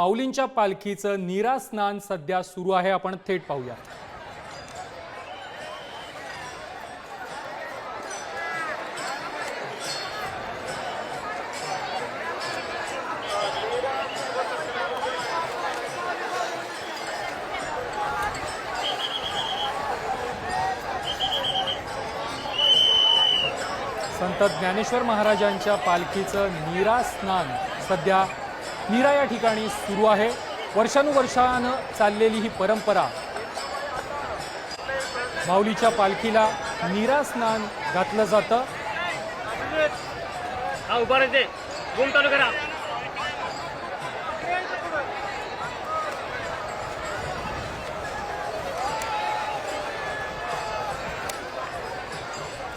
माऊलींच्या पालखीचं नीरा स्नान सध्या सुरू आहे. आपण थेट पाहूया संत ज्ञानेश्वर महाराजांच्या पालखीचं नीरा स्नान सध्या नीरा या ठिकाणी सुरू आहे. वर्षानुवर्षानं चाललेली ही परंपरा माऊलीच्या पालखीला नीरा स्नान घातलं जातं.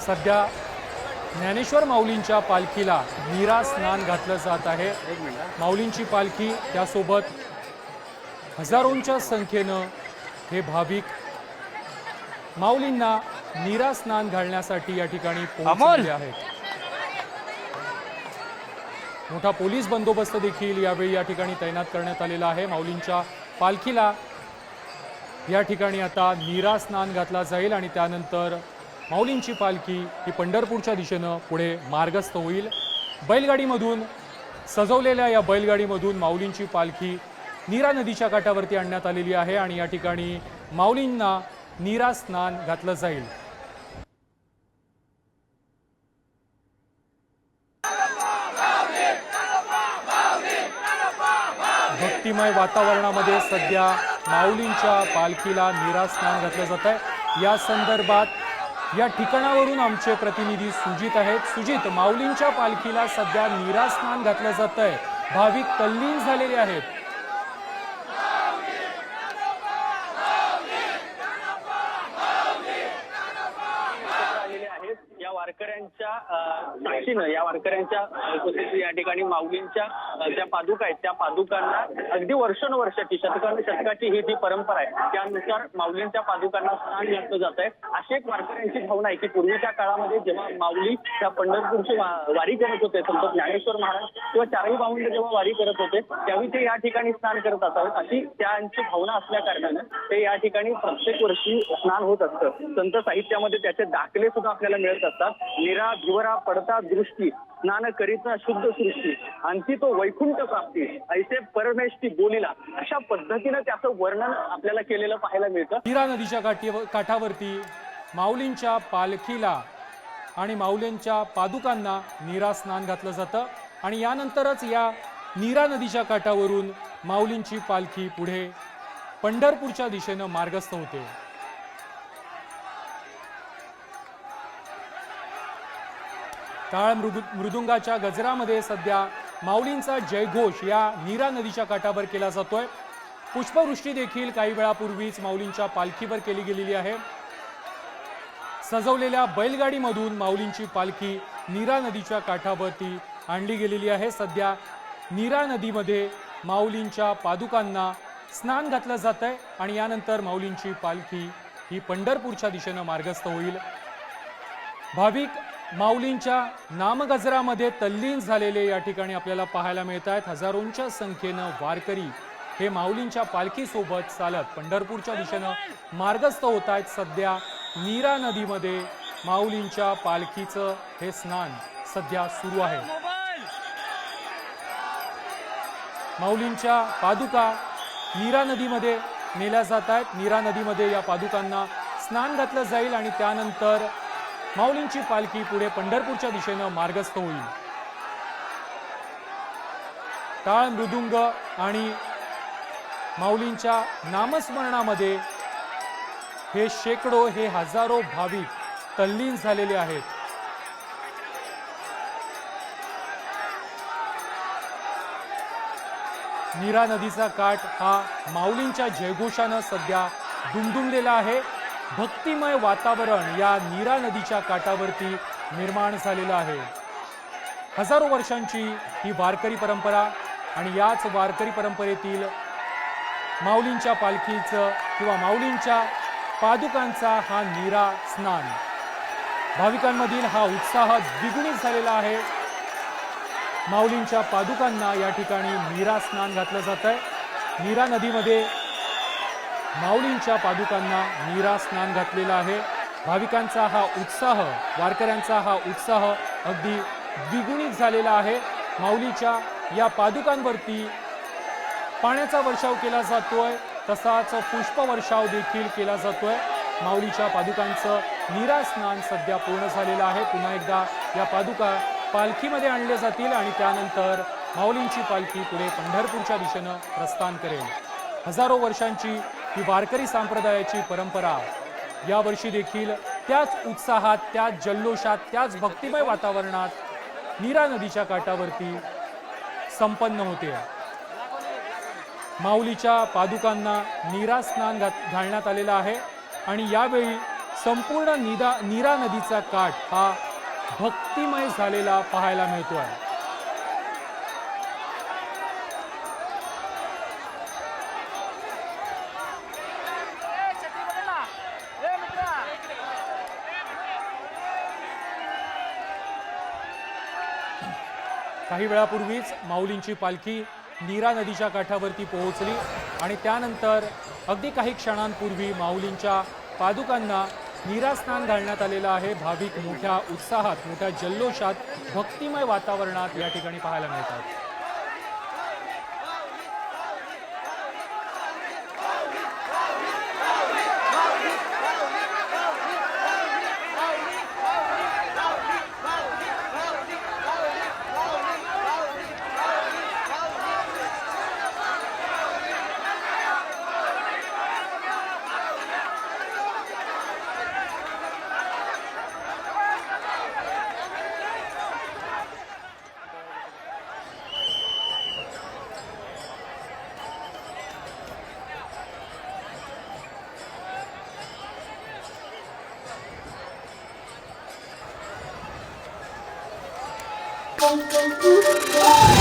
सध्या ज्ञानेश्वर माऊलींच्या पालखीला नीरा स्नान घातलं जात आहे. माऊलींची पालखी त्यासोबत हजारोंच्या संख्येनं हे भाविक माऊलींना नीरा स्नान घालण्यासाठी या ठिकाणी पोहोचलेले आहेत. मोठा पोलीस बंदोबस्त देखील यावेळी या ठिकाणी तैनात करण्यात आलेला आहे. माऊलींच्या पालखीला या ठिकाणी आता नीरा स्नान घातला जाईल आणि त्यानंतर माऊलींची पालखी ही पंढरपूरच्या दिशेनं पुढे मार्गस्थ होईल. बैलगाडीमधून सजवलेल्या या बैलगाडीमधून माऊलींची पालखी नीरा नदीच्या काठावरती आणण्यात आलेली आहे आणि या ठिकाणी माऊलींना नीरा स्नान घातलं जाईल. भक्तिमय वातावरणामध्ये सध्या माऊलींच्या पालखीला नीरा स्नान घातलं जात आहे या संदर्भात या ठिकाणावरून आमचे प्रतिनिधी सुजित आहेत. सुजित माऊलींच्या पालखीला सध्या नीरा स्नान घातलं जात आहे भाविक तल्लीन झालेले आहेत. या आहेत वारकऱ्यांच्या साक्षीनं या वारकऱ्यांच्या उपस्थितीत या ठिकाणी माऊलींच्या ज्या पादुका आहेत त्या पादुकांना अगदी वर्षानुवर्षाची शतकान शतकाची ही जी परंपरा आहे त्यानुसार माऊलींच्या पादुकांना स्नान घातलं जात आहे. अशी एक वारकऱ्यांची भावना आहे की पूर्वीच्या काळामध्ये जेव्हा माऊली त्या पंढरपूरची वारी करत होते संत ज्ञानेश्वर महाराज किंवा चारही भावंड जेव्हा वारी करत होते त्यावेळी ते या ठिकाणी स्नान करत असावेत. अशी त्यांची भावना असल्या कारणानं ते या ठिकाणी प्रत्येक वर्षी स्नान होत असतं. संत साहित्यामध्ये त्याचे दाखले सुद्धा आपल्याला मिळत असतात. निरा भिवरा पडता दृष्टी स्नान करीता शुद्ध सृष्टी आणखी तो वैकुंठ प्राप्ती ऐसे परमेष्टी बोलीला. अशा पद्धतीनं त्याचं वर्णन आपल्याला केलेलं पाहायला मिळतं. नीरा नदीच्या काठी काठावरती माऊलींच्या पालखीला आणि माऊलींच्या पादुकांना नीरा स्नान घातलं जातं आणि यानंतरच या नीरा नदीच्या काठावरून माऊलींची पालखी पुढे पंढरपूरच्या दिशेनं मार्गस्थ होते. टाळ मृदु मृदुंगाच्या गजरामध्ये सध्या माऊलींचा जयघोष या नीरा नदीच्या काठावर केला जातोय. पुष्पवृष्टी देखील काही वेळापूर्वीच माऊलींच्या पालखीवर केली गेलेली आहे. सजवलेल्या बैलगाडीमधून माऊलींची पालखी नीरा नदीच्या काठावरती आणली गेलेली आहे. सध्या नीरा नदीमध्ये माऊलींच्या पादुकांना स्नान घातलं जात आहे आणि यानंतर माऊलींची पालखी ही पंढरपूरच्या दिशेनं मार्गस्थ होईल. भाविक माऊलींच्या नामगजरामध्ये तल्लीन झालेले या ठिकाणी आपल्याला पाहायला मिळत आहेत हजारोंच्या संख्येनं वारकरी हे माऊलींच्या पालखीसोबत चालत पंढरपूरच्या दिशेनं मार्गस्थ होत आहेत सध्या नीरा नदीमध्ये माऊलींच्या पालखीचं हे स्नान सध्या सुरू आहे. माऊलींच्या पादुका नीरा नदीमध्ये नेल्या जात आहेत नीरा नदीमध्ये या पादुकांना स्नान घातलं जाईल आणि त्यानंतर माऊलींची पालखी पुढे पंढरपूरच्या दिशेनं मार्गस्थ होईल. टाळ मृदुंग आणि माऊलींच्या नामस्मरणामध्ये हे शेकडो हे हजारो भाविक तल्लीन झालेले आहेत. नीरा नदीचा काठ हा माऊलींच्या जयघोषानं सध्या दुमदुमलेला आहे. भक्तिमय वातावरण या नीरा नदीच्या काठावरती निर्माण झालेलं आहे. हजारो वर्षांची ही वारकरी परंपरा आणि याच वारकरी परंपरेतील माऊलींच्या पालखीचं किंवा माऊलींच्या पादुकांचा हा नीरा स्नान. भाविकांमधील हा उत्साह द्विगुणित झालेला आहे. माऊलींच्या पादुकांना या ठिकाणी नीरा स्नान घातलं जात आहे नीरा नदीमध्ये माऊलींच्या पादुकांना नीरा स्नान घातलेलं आहे. भाविकांचा हा उत्साह वारकऱ्यांचा हा उत्साह अगदी द्विगुणित झालेला आहे. माऊलीच्या या पादुकांवरती पाण्याचा वर्षाव केला जातोय तसाच पुष्पवर्षाव देखील केला जातोय. माऊलीच्या पादुकांचं नीरा स्नान सध्या पूर्ण झालेलं आहे. पुन्हा एकदा या पादुका पालखीमध्ये आणल्या जातील आणि त्यानंतर माऊलींची पालखी पुढे पंढरपूरच्या दिशेनं प्रस्थान करेल. हजारो वर्षांची ही वारकरी संप्रदायाची परंपरा. यावर्षी देखील त्याच उत्साहात त्याच जल्लोषात त्याच भक्तिमय वातावरणात नीरा नदीच्या काठावरती संपन्न होते. माऊलीच्या पादुकांना नीरा स्नान घात घालण्यात आलेलं आहे आणि यावेळी संपूर्ण निदा नीरा नदीचा काठ हा भक्तिमय झालेला पाहायला मिळतो आहे काही वेळापूर्वीच माऊलींची पालखी नीरा नदीच्या काठावरती पोहोचली आणि त्यानंतर अगदी काही क्षणांपूर्वी माऊलींच्या पादुकांना नीरा स्नान घालण्यात आलेलं आहे. भाविक मोठ्या उत्साहात मोठ्या जल्लोषात भक्तिमय वातावरणात या ठिकाणी पाहायला मिळतात. tão, tão, tão, tão, tão.